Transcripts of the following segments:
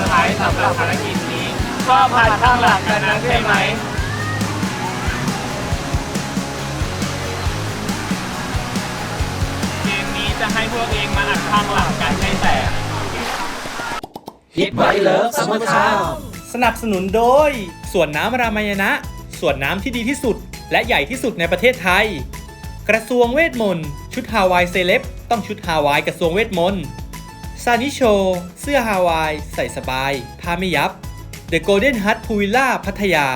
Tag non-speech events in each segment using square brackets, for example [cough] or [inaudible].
อร์ไพรส์สำหรับภารกิจนี้ก็ผ่านข้างหลังกันนะใช่ไหมเกมนี้จะให้พวกเองมาอัดข้างหลังกันให้แตกฮิตไว้เลิฟซัมเมอร์ทาวสนับสนุนโดยสวนน้ำรามายณะสวนน้ำที่ดีที่สุด และใหญ่ที่สุดในประเทศไทย กระทรวงเวทมนต์ ชุดฮาวายเซเลบต้องชุดฮาวายกระทรวงเวทมนต์ ซานิโช เสื้อฮาวาย ใส่สบายผ้าไม่ยับ The Golden Hut p u v i l l a พัทยา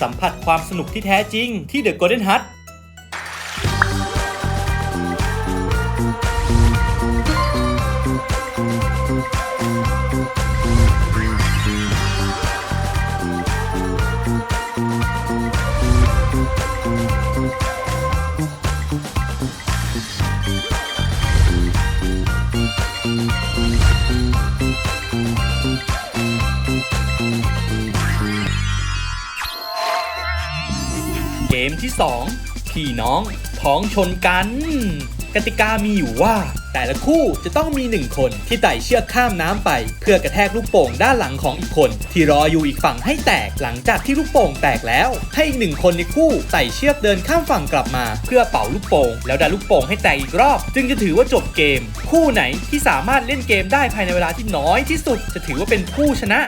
สัมผัสความสนุกที่แท้จริงที่ The Golden Hut มที่ 2 พี่น้องท้องชนกัน กติกามีอยู่ว่า แต่ละคู่จะต้องมีหนึ่งคนที่ไต่เชือกข้ามน้ำไป เพื่อกระแทกลูกโป่งด้านหลังของอีกคน ที่รออยู่อีกฝั่งให้แตกหลังจากที่ลูกโป่งแตกแล้ว ให้อีกหนึ่งคนในคู่ไต่เชือกเดินข้ามฝั่งกลับมา เพื่อเป่าลูกโป่งแล้วดันลูกโป่งให้แตกอีกรอบ จึงจะถือว่าจบเกม คู่ไหนที่สามารถเล่นเกมได้ภายในเวลาที่น้อยที่สุด จะถือว่าเป็นผู้ชนะ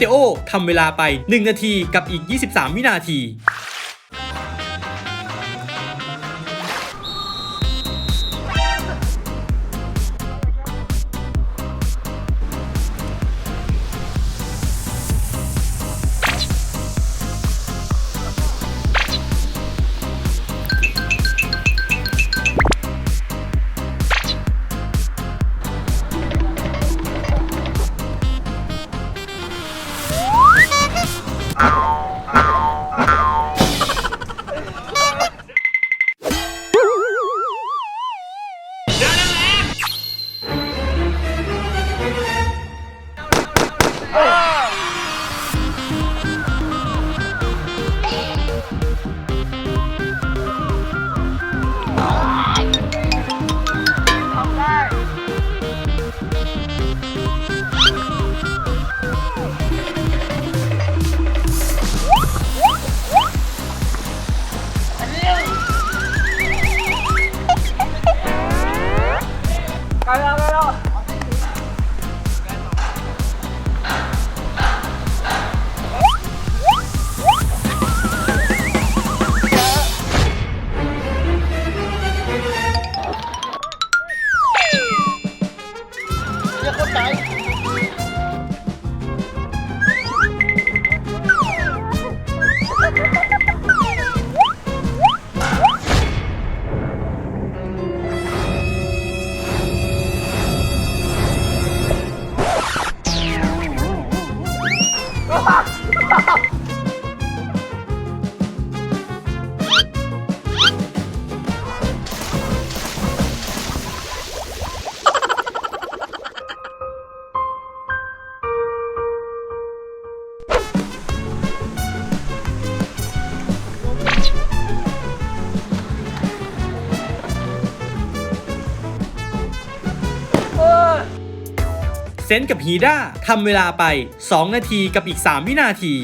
กุนกับมาเตโอทำเวลาไป 1 นาทีกับอีก 23 วินาที 报 [laughs] 告 เซนต์กับฮีด้าทำเวลาไป 2 นาทีกับอีก 3 วินาที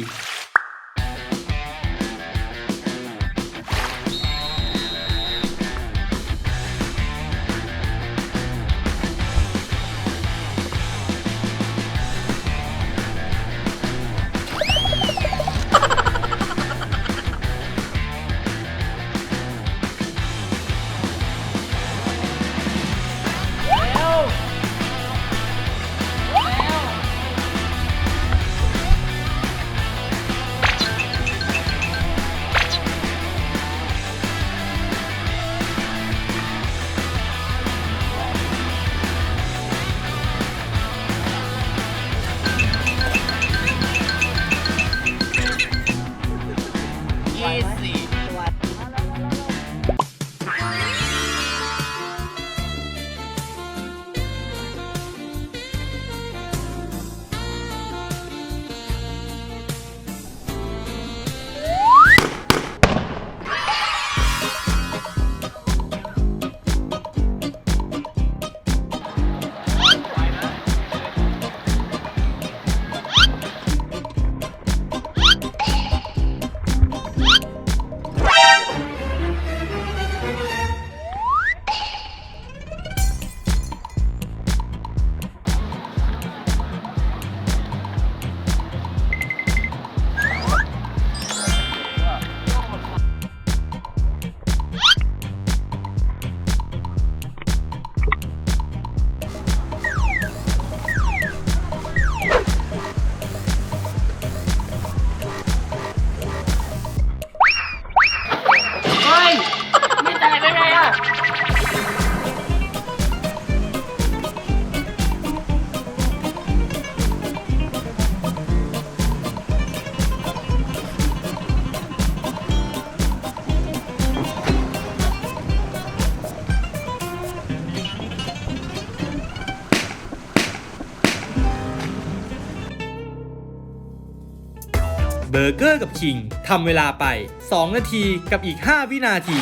เบอร์เกอร์กับคิงทำเวลาไป 2 นาทีกับอีก 5 วินาที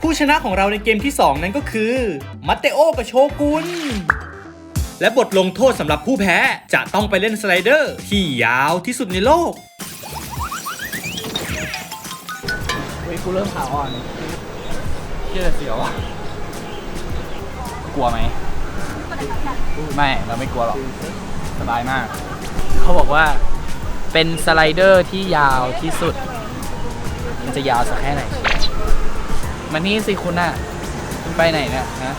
ผู้ชนะของเราในเกมที่ 2 นั้นก็คือมัตเตโอกับโชกุนและบทลงโทษสำหรับผู้แพ้จะต้องไปเล่นสไลเดอร์ที่ยาวที่สุดในโลกเฮ้ยกูเริ่มขาอ่อนเชื่อเสียวอะ กลัวไหม ไม่ เราไม่กลัวหรอก สบายมาก เขาบอกว่า เป็นสไลเดอร์ที่ยาวที่สุด มันจะยาวสักแค่ไหนเชียวมานี่สิคุณอะ คุณไปไหนเนี่ยฮะ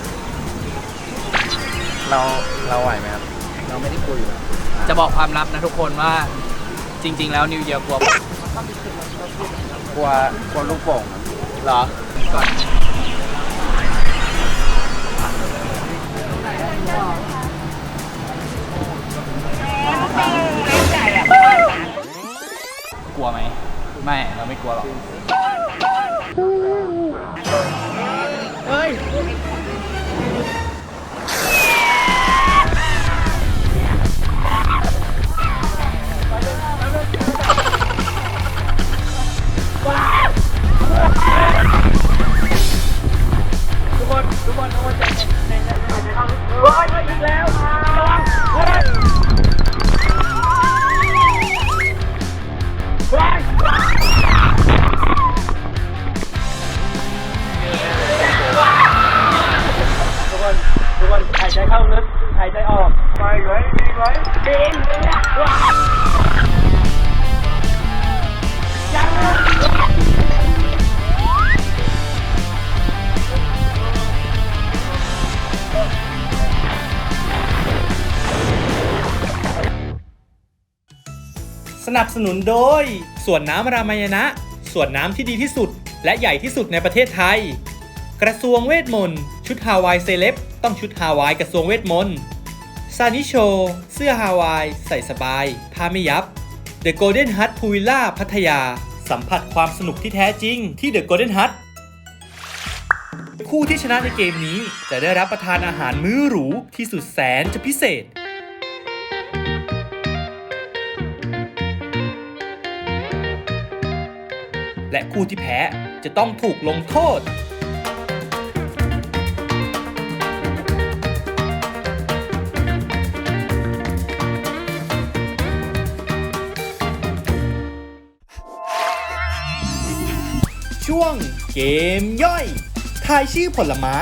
เราเราไหวไหมครับ เราไม่ได้กลัวอยู่แล้วจะบอกความลับนะทุกคนว่าจริง ๆ แล้วนิวเยียร์กลัวกลัวกลัวลูกโป่งครับเหรอ ก่อนก ลัวไหม ไม่ เราไม่กลัวหรอก หายใจออกไปไว้ดีไว้ดีว้ายังสนับสนุนโดย สวนน้ำรามายณะสวนน้ำที่ดีที่สุด และใหญ่ที่สุดในประเทศไทย กระทรวงเวทมนต์ ชุดฮาวายเซเลบ ต้องชุดฮาวายกระทรวงเวทมนต์ซานิโช เสื้อฮาวาย ใส่สบาย ผ้าไม่ยับ The Golden Hut พูวิลล่าพัทยา สัมผัสความสนุกที่แท้จริงที่ The Golden Hut คู่ที่ชนะในเกมนี้จะได้รับประทานอาหารมื้อหรูที่สุดแสนจะพิเศษ และคู่ที่แพ้จะต้องถูกลงโทษ เกมย่อย ทายชื่อผลไม้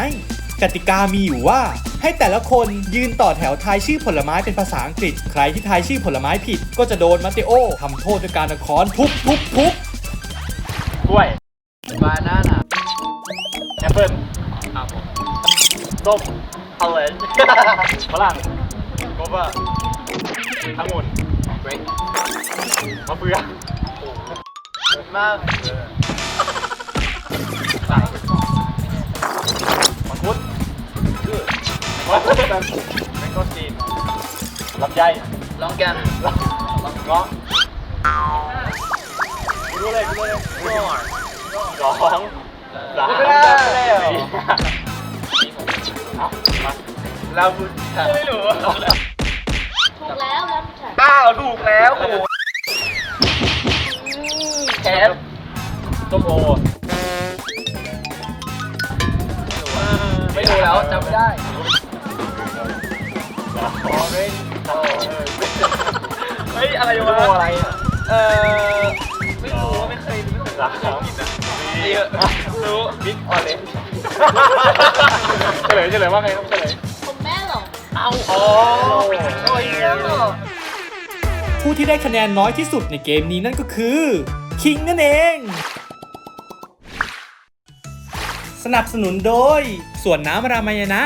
กติกามีอยู่ว่า ให้แต่ละคนยืนต่อแถวทายชื่อผลไม้เป็นภาษาอังกฤษ ใครที่ทายชื่อผลไม้ผิด ก็จะโดนมาเตโอทำโทษด้วยการเอาค้อนทุบทุบทุบกล้วยบานาน่าแอปเปิ้ลครับผมส้มออเรนจ์ฝรั่งโกเบอร์ทั้งหมดเกรดมะเฟืองมาก มังคุดแมงโก้ซีนลำไยลองแกนลองเงาะดูเลยดูเลยดูเลยสองสามสี่เราพูดไม่รู้ถูกแล้วแล้วฉันอ้าวถูกแล้วโอ้แคทส้มโอไม่รู้แล้วจำไม่ได้ เฮ้ยอะไรวะอะไรอะเออไม่รู้ไม่เคยไม่เคยรักของกินอะเยอะรู้บิ๊กออเรนจ์เฉลยเฉลยว่าไงต้องเฉลยผมแม่เหรอเอาโอ้โอ้ยผู้ที่ได้คะแนนน้อยที่สุดในเกมนี้นั่นก็คือคิงนั่นเอง สนับสนุนโดยสวนน้ำรามายณะ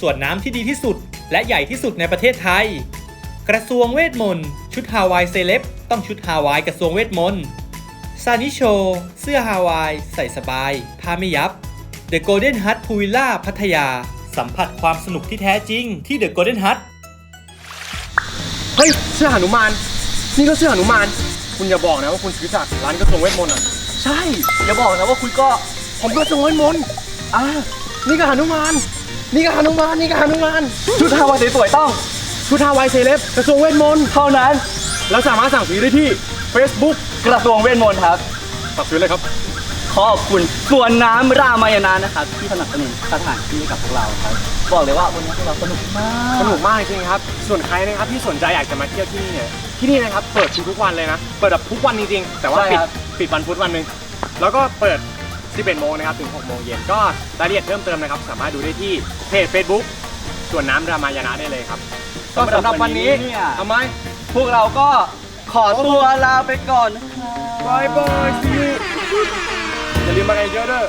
สวนน้ำที่ดีที่สุด และใหญ่ที่สุดในประเทศไทย กระทรวงเวทมนต์ชุดฮาวายเซเลบต้องชุดฮาวายกระทรวงเวทมนต์ซานิโช เสื้อฮาวาย ใส่สบาย ผ้าไม่ยับ The Golden Hut พูวิลล่าพัทยา สัมผัสความสนุกที่แท้จริงที่ The Golden Hut เฮ้ย เสื้อหนุมาน นี่ก็เสื้อหนุมาน คุณอย่าบอกนะว่าคุณซื้อจากร้านกระทรวงเวทมนต์อะ ใช่ อย่าบอกนะว่าคุณก็ ผมก็กระทรวงเวทมนต์ อ่า นี่ก็หนุมาน นี่ก็หนุมานนี่ก็หนุมานชุดฮาวายสวยๆต้อง ชุดฮาวายเซเลบกระทรวงเวทมนต์เท่านั้น แล้วสามารถสั่งซื้อได้ที่ Facebook กระทรวงเวทมนต์ครับ สั่งซื้อเลยครับ ขอบคุณสวนน้ำรามายณะนะครับที่สนับสนุนสถานที่ให้กับพวกเราครับ บอกเลยว่าวันนี้พวกเราสนุกมาก สนุกมากจริงๆครับ ส่วนใครนะครับที่สนใจอยากจะมาเที่ยวที่นี่เนี่ย ที่นี่นะครับเปิดทุกๆวันเลยนะ เปิดแบบทุกวันจริงๆ แต่ว่าปิดปิดวันพุธวันหนึ่งแล้วก็เปิด 11โมงนะครับถึง6โมงเย็นก็รายละเอียดเพิ่มเติมนะครับ สามารถดูได้ที่เพจ Facebook ส่วนน้ำรามายณะได้เลยครับก็สำหรับวันนี้เนี่ย ทำไม พวกเราก็ขอตัวลาไปก่อนนะครับ บายบาย see you อย่าลืมมากันเยอะเด้อ